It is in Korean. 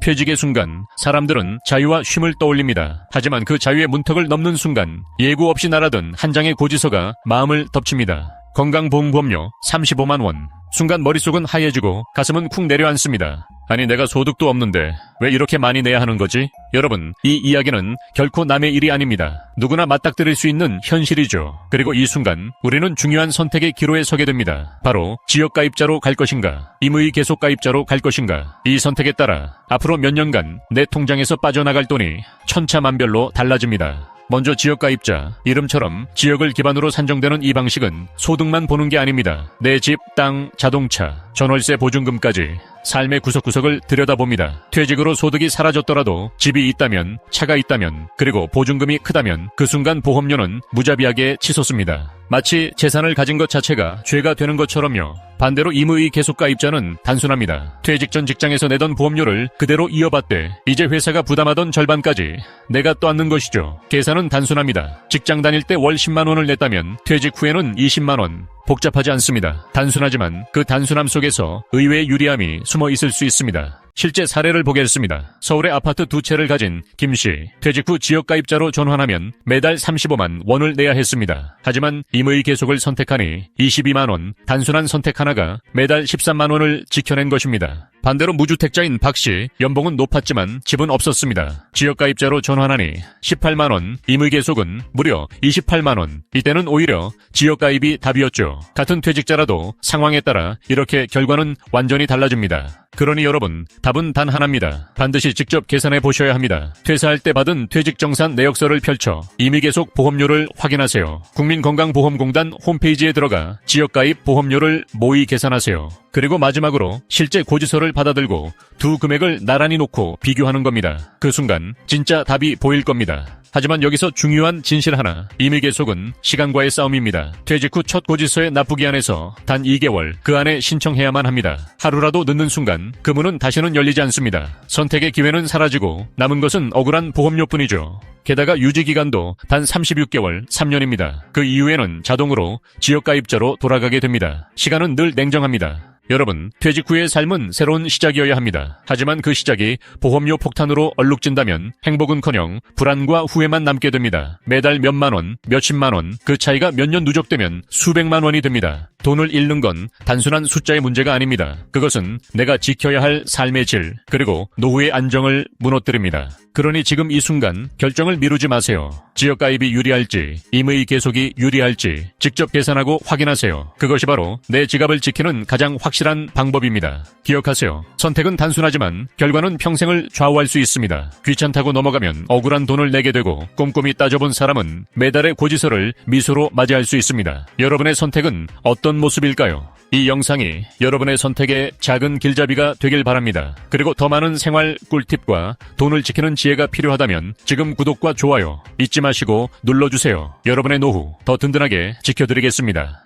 퇴직의 순간 사람들은 자유와 쉼을 떠올립니다. 하지만 그 자유의 문턱을 넘는 순간 예고 없이 날아든 한 장의 고지서가 마음을 덮칩니다. 건강보험료 35만 원. 순간 머릿속은 하얘지고 가슴은 쿵 내려앉습니다. 아니 내가 소득도 없는데 왜 이렇게 많이 내야 하는 거지? 여러분, 이 이야기는 결코 남의 일이 아닙니다. 누구나 맞닥뜨릴 수 있는 현실이죠. 그리고 이 순간 우리는 중요한 선택의 기로에 서게 됩니다. 바로 지역가입자로 갈 것인가, 임의 계속가입자로 갈 것인가. 이 선택에 따라 앞으로 몇 년간 내 통장에서 빠져나갈 돈이 천차만별로 달라집니다. 먼저 지역 가입자, 이름처럼 지역을 기반으로 산정되는 이 방식은 소득만 보는 게 아닙니다. 내 집, 땅, 자동차, 전월세 보증금까지 삶의 구석구석을 들여다봅니다. 퇴직으로 소득이 사라졌더라도 집이 있다면, 차가 있다면, 그리고 보증금이 크다면 그 순간 보험료는 무자비하게 치솟습니다. 마치 재산을 가진 것 자체가 죄가 되는 것처럼요. 반대로 임의 계속 가입자는 단순합니다. 퇴직 전 직장에서 내던 보험료를 그대로 이어받되 이제 회사가 부담하던 절반까지 내가 떠안는 것이죠. 계산은 단순합니다. 직장 다닐 때 월 10만 원을 냈다면 퇴직 후에는 20만 원. 복잡하지 않습니다. 단순하지만 그 단순함 속에서 의외의 유리함이 숨어 있을 수 있습니다. 실제 사례를 보겠습니다. 서울의 아파트 두 채를 가진 김 씨. 퇴직 후 지역가입자로 전환하면 매달 35만 원을 내야 했습니다. 하지만 임의 계속을 선택하니 22만 원, 단순한 선택 하나가 매달 13만 원을 지켜낸 것입니다. 반대로 무주택자인 박 씨, 연봉은 높았지만 집은 없었습니다. 지역가입자로 전환하니 18만 원, 임의 계속은 무려 28만 원. 이때는 오히려 지역가입이 답이었죠. 같은 퇴직자라도 상황에 따라 이렇게 결과는 완전히 달라집니다. 그러니 여러분, 답은 단 하나입니다. 반드시 직접 계산해 보셔야 합니다. 퇴사할 때 받은 퇴직정산 내역서를 펼쳐 임의계속 보험료를 확인하세요. 국민건강보험공단 홈페이지에 들어가 지역가입 보험료를 모의 계산하세요. 그리고 마지막으로 실제 고지서를 받아들고 두 금액을 나란히 놓고 비교하는 겁니다. 그 순간 진짜 답이 보일 겁니다. 하지만 여기서 중요한 진실 하나. 임의 계속은 시간과의 싸움입니다. 퇴직 후 첫 고지서에 납부기 안에서 단 2개월 그 안에 신청해야만 합니다. 하루라도 늦는 순간 그 문은 다시는 열리지 않습니다. 선택의 기회는 사라지고 남은 것은 억울한 보험료뿐이죠. 게다가 유지 기간도 단 36개월, 3년입니다. 그 이후에는 자동으로 지역가입자로 돌아가게 됩니다. 시간은 늘 냉정합니다. 여러분, 퇴직 후의 삶은 새로운 시작이어야 합니다. 하지만 그 시작이 보험료 폭탄으로 얼룩진다면 행복은커녕 불안과 후회만 남게 됩니다. 매달 몇만 원, 몇십만 원, 그 차이가 몇 년 누적되면 수백만 원이 됩니다. 돈을 잃는 건 단순한 숫자의 문제가 아닙니다. 그것은 내가 지켜야 할 삶의 질, 그리고 노후의 안정을 무너뜨립니다. 그러니 지금 이 순간 결정을 미루지 마세요. 지역 가입이 유리할지, 임의 계속이 유리할지 직접 계산하고 확인하세요. 그것이 바로 내 지갑을 지키는 가장 확실한 방법입니다. 기억하세요. 선택은 단순하지만 결과는 평생을 좌우할 수 있습니다. 귀찮다고 넘어가면 억울한 돈을 내게 되고 꼼꼼히 따져본 사람은 매달의 고지서를 미소로 맞이할 수 있습니다. 여러분의 선택은 어떤 모습일까요? 이 영상이 여러분의 선택의 작은 길잡이가 되길 바랍니다. 그리고 더 많은 생활 꿀팁과 돈을 지키는 지혜가 필요하다면 지금 구독과 좋아요 잊지 마시고 눌러주세요. 여러분의 노후 더 든든하게 지켜드리겠습니다.